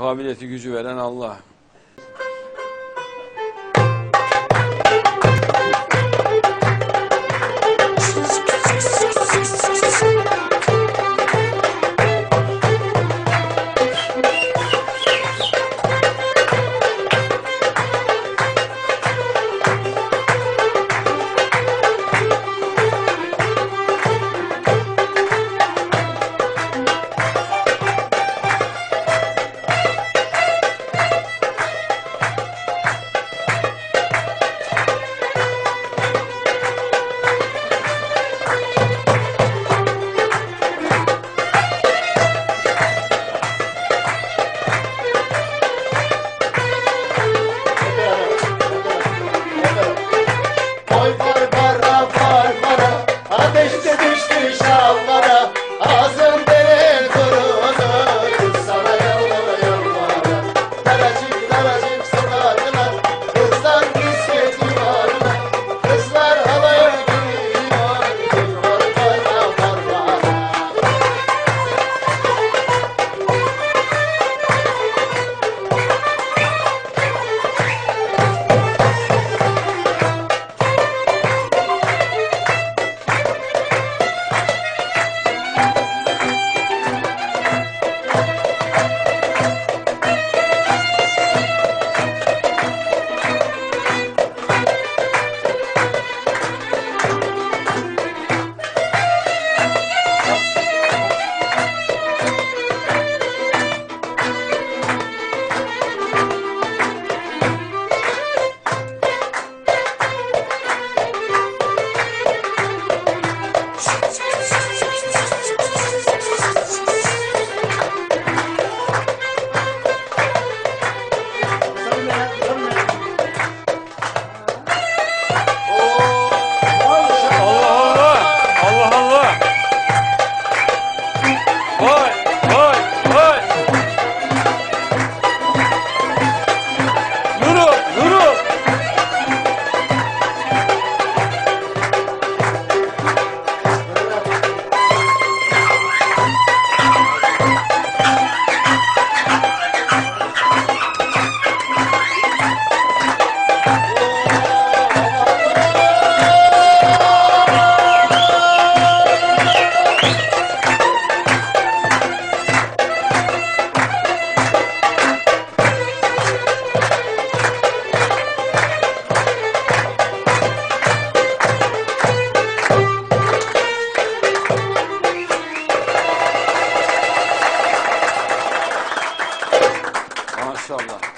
kabiliyeti gücü veren Allah. Oi! Maşallah.